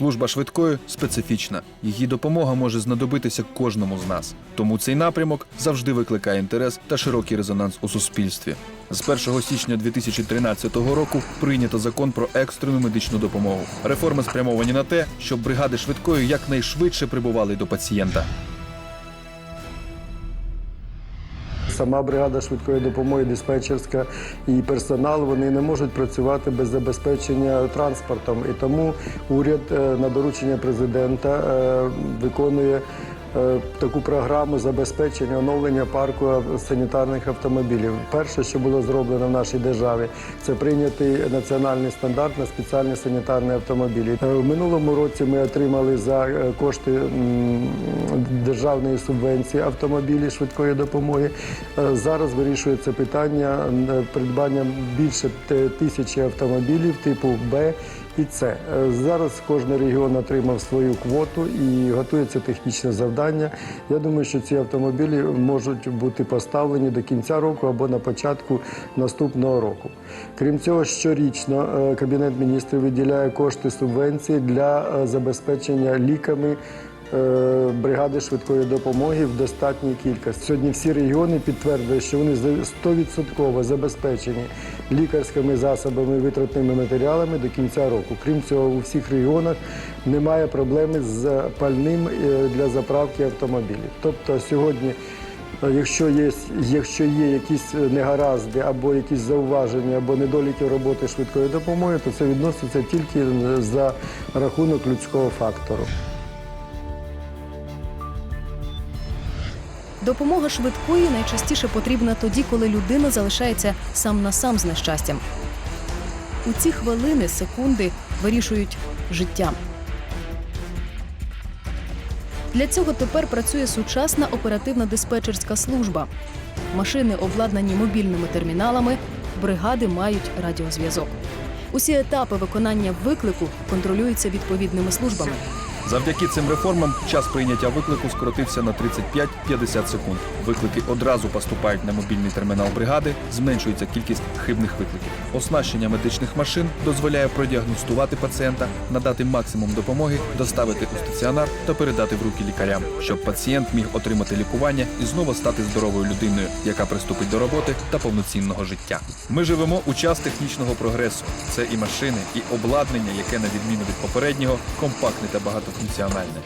Служба швидкої специфічна. Її допомога може знадобитися кожному з нас. Тому цей напрямок завжди викликає інтерес та широкий резонанс у суспільстві. З 1 січня 2013 року прийнято закон про екстрену медичну допомогу. Реформи спрямовані на те, щоб бригади швидкої якнайшвидше прибували до пацієнта. Сама бригада швидкої допомоги, диспетчерська і персонал вони не можуть працювати без забезпечення транспортом. І тому уряд е, на доручення президента е, виконує таку програму забезпечення оновлення парку санітарних автомобілів. Перше, що було зроблено в нашій державі, це прийнятий національний стандарт на спеціальні санітарні автомобілі. Е, В минулому році ми отримали за е, кошти державної субвенції автомобілі швидкої допомоги. Е, Зараз вирішується питання е, придбання більше тисячі автомобілів типу Б і С. Е, Зараз кожен регіон отримав свою квоту і готується технічне завдання. Я думаю, що ці автомобілі можуть бути поставлені до кінця року або на початку наступного року. Крім цього, щорічно е, Кабінет міністрів виділяє кошти субвенції для е, забезпечення ліками бригади швидкої допомоги в достатній кількості. Сьогодні всі регіони підтвердили, що вони за- 100% забезпечені лікарськими засобами і витратними матеріалами до кінця року. Крім цього, у всіх регіонах немає проблеми з пальним е, для заправки автомобілів. Тобто сьогодні. е, Якщо є, якщо є якісь негаразди або якісь зауваження, або недоліки роботи швидкої допомоги, то це відноситься тільки е, за рахунок людського фактору. Допомога швидкої найчастіше потрібна тоді, коли людина залишається сам на сам з нещастям. У ці хвилини, секунди вирішують життя. Для цього тепер працює сучасна оперативна диспетчерська служба. Машини обладнані мобільними терміналами, бригади мають радіозв'язок. Усі етапи виконання виклику контролюються відповідними службами. Завдяки цим реформам час прийняття виклику скоротився на 35-50 секунд. Виклики одразу поступають на мобільний термінал бригади, зменшується кількість хибних викликів. Оснащення медичних машин дозволяє продіагностувати пацієнта, надати максимум допомоги, доставити у стаціонар та передати в руки лікарям, щоб пацієнт міг отримати лікування і знову стати здоровою людиною, яка приступить до роботи та повноцінного життя. Ми живемо у час технічного прогресу. Це і машини, і обладнання, яке на відміну від попереднього, компактне та багатофункціональне.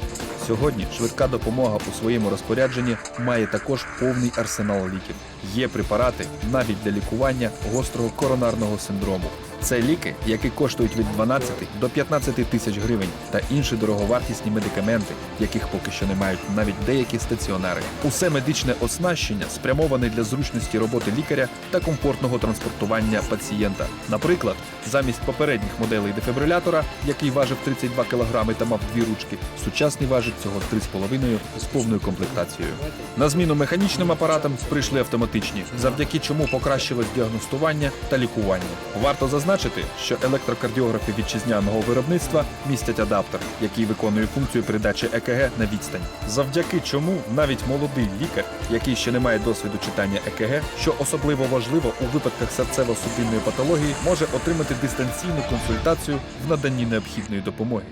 Сьогодні швидка допомога у своєму розпорядженні має також повний арсенал ліків. Є препарати навіть для лікування гострого коронарного синдрому. Це ліки, які коштують від 12 до 15 тисяч гривень, та інші дороговартісні медикаменти, яких поки що не мають навіть деякі стаціонари. Усе медичне оснащення спрямоване для зручності роботи лікаря та комфортного транспортування пацієнта. Наприклад, замість попередніх моделей дефібрилятора, який важив 32 кг та мав дві ручки, сучасний важить цього 3,5 з повною комплектацією. На зміну механічним апаратам прийшли автоматичні, завдяки чому покращилось діагностування та лікування. Варто зазначити, що електрокардіографи вітчизняного виробництва містять адаптер, який виконує функцію передачі ЕКГ на відстань. Завдяки чому навіть молодий лікар, який ще не має досвіду читання ЕКГ, що особливо важливо у випадках серцево-судинної патології, може отримати дистанційну консультацію в наданні необхідної допомоги.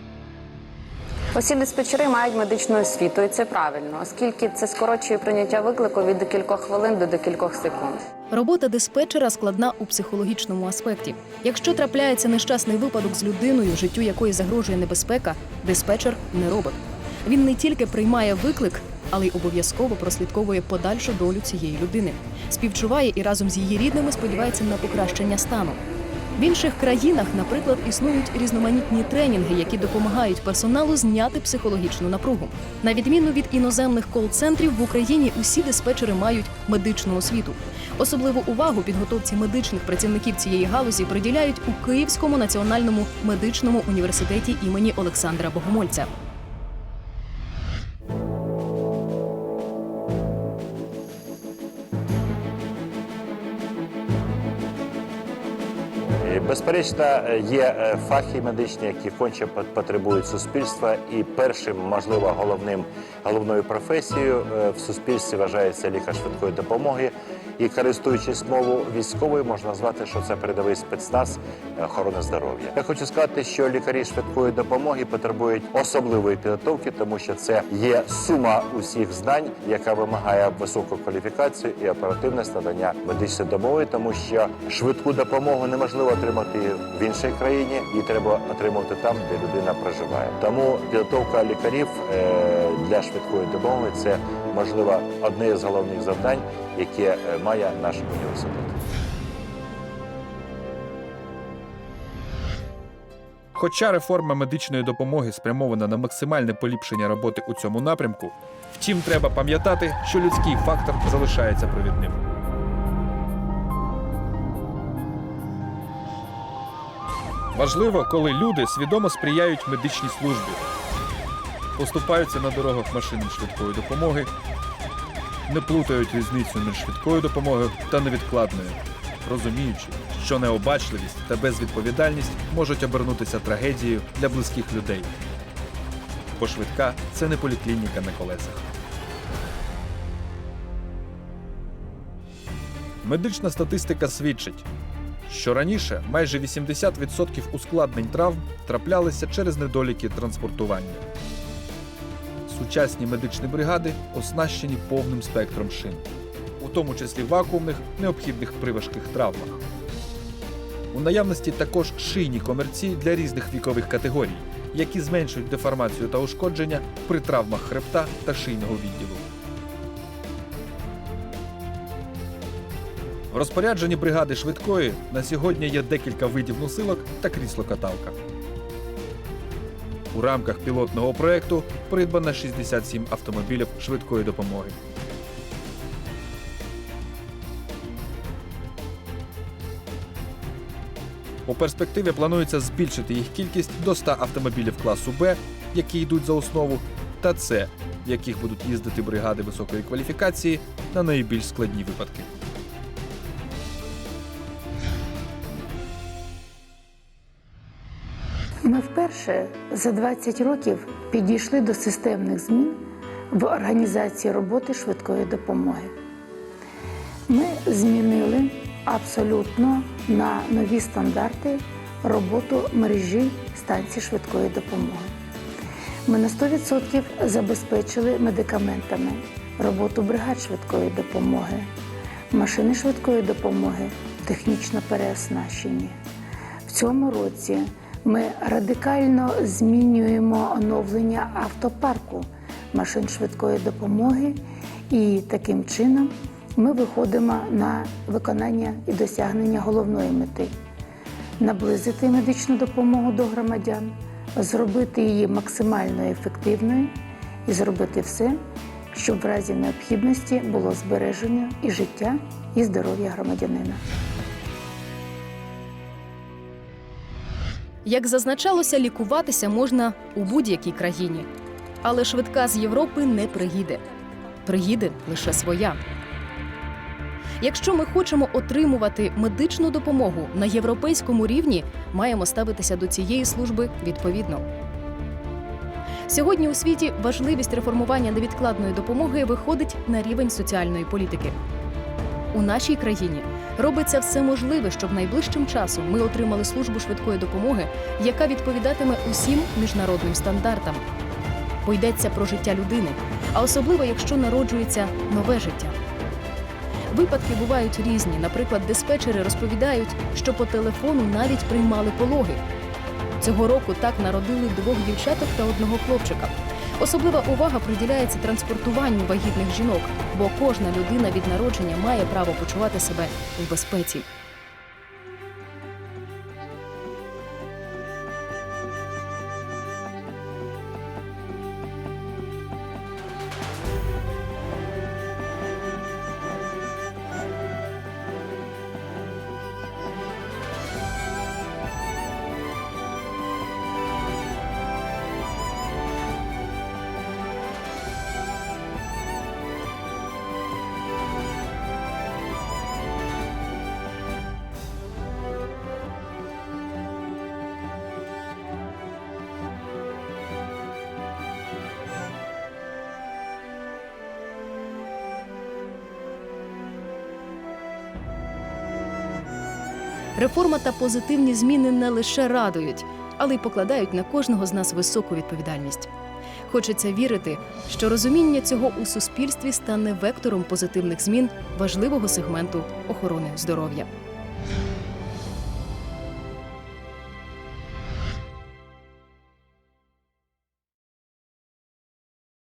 Усі диспетчери мають медичну освіту, і це правильно, оскільки це скорочує прийняття виклику від декількох хвилин до декількох секунд. Робота диспетчера складна у психологічному аспекті. Якщо трапляється нещасний випадок з людиною, життю якої загрожує небезпека, диспетчер не робот. Він не тільки приймає виклик, але й обов'язково прослідковує подальшу долю цієї людини, співчуває і разом з її рідними сподівається на покращення стану. В інших країнах, наприклад, існують різноманітні тренінги, які допомагають персоналу зняти психологічну напругу. На відміну від іноземних кол-центрів, в Україні усі диспетчери мають медичну освіту. Особливу увагу підготовці медичних працівників цієї галузі приділяють у Київському національному медичному університеті імені Олександра Богомольця. Безперечно, є е, фахи медичні, які конче пот- потребують суспільства, і першим, можливо, головним головною професією е, в суспільстві вважається лікар швидкої допомоги. І користуючись мовою військовою, можна назвати, що це передовий спецназ охорони здоров'я. Я хочу сказати, що лікарі швидкої допомоги потребують особливої підготовки, тому що це є сума усіх знань, яка вимагає високу кваліфікацію і оперативне надання медичної допомоги, тому що швидку допомогу неможливо отримати в іншій країні, її треба отримувати там, де людина проживає. Тому підготовка лікарів е, для швидкої допомоги це можливо одне з головних завдань, яке е, має наш університет. Хоча реформа медичної допомоги спрямована на максимальне поліпшення роботи у цьому напрямку, втім, треба пам'ятати, що людський фактор залишається провідним. Важливо, коли люди свідомо сприяють медичній службі, поступаються на дорогах машинам швидкої допомоги, не плутають різницю між швидкою допомогою та невідкладною, розуміючи, що необачливість та безвідповідальність можуть обернутися трагедією для близьких людей. Бо швидка це не поліклініка на колесах. Медична статистика свідчить, що раніше майже 80% ускладнень травм траплялися через недоліки транспортування. Сучасні медичні бригади оснащені повним спектром шин, у тому числі вакуумних, необхідних при важких травмах. У наявності також шийні комерці для різних вікових категорій, які зменшують деформацію та ушкодження при травмах хребта та шийного відділу. В розпорядженні бригади швидкої на сьогодні є декілька видів носилок та крісло-каталка. У рамках пілотного проекту придбано 67 автомобілів швидкої допомоги. У перспективі планується збільшити їх кількість до 100 автомобілів класу Б, які йдуть за основу, та С, в яких будуть їздити бригади високої кваліфікації на найбільш складні випадки. Вперше за 20 років підійшли до системних змін в організації роботи швидкої допомоги. Ми змінили абсолютно на нові стандарти роботу мережі станцій швидкої допомоги. Ми на 100% забезпечили медикаментами роботу бригад швидкої допомоги, машини швидкої допомоги технічно переоснащені. В цьому році ми радикально змінюємо оновлення автопарку машин швидкої допомоги, і таким чином ми виходимо на виконання і досягнення головної мети наблизити медичну допомогу до громадян, зробити її максимально ефективною і зробити все, щоб в разі необхідності було збереження і життя, і здоров'я громадянина. Як зазначалося, лікуватися можна у будь-якій країні. Але швидка з Європи не приїде. Приїде лише своя. Якщо ми хочемо отримувати медичну допомогу на європейському рівні, маємо ставитися до цієї служби відповідно. Сьогодні у світі важливість реформування невідкладної допомоги виходить на рівень соціальної політики. У нашій країні робиться все можливе, щоб найближчим часом ми отримали службу швидкої допомоги, яка відповідатиме усім міжнародним стандартам. Бо йдеться про життя людини, а особливо якщо народжується нове життя. Випадки бувають різні. Наприклад, диспетчери розповідають, що по телефону навіть приймали пологи. Цього року так народили двох дівчаток та одного хлопчика. Особлива увага приділяється транспортуванню вагітних жінок, бо кожна людина від народження має право почувати себе в безпеці. Реформа та позитивні зміни не лише радують, але й покладають на кожного з нас високу відповідальність. Хочеться вірити, що розуміння цього у суспільстві стане вектором позитивних змін важливого сегменту охорони здоров'я.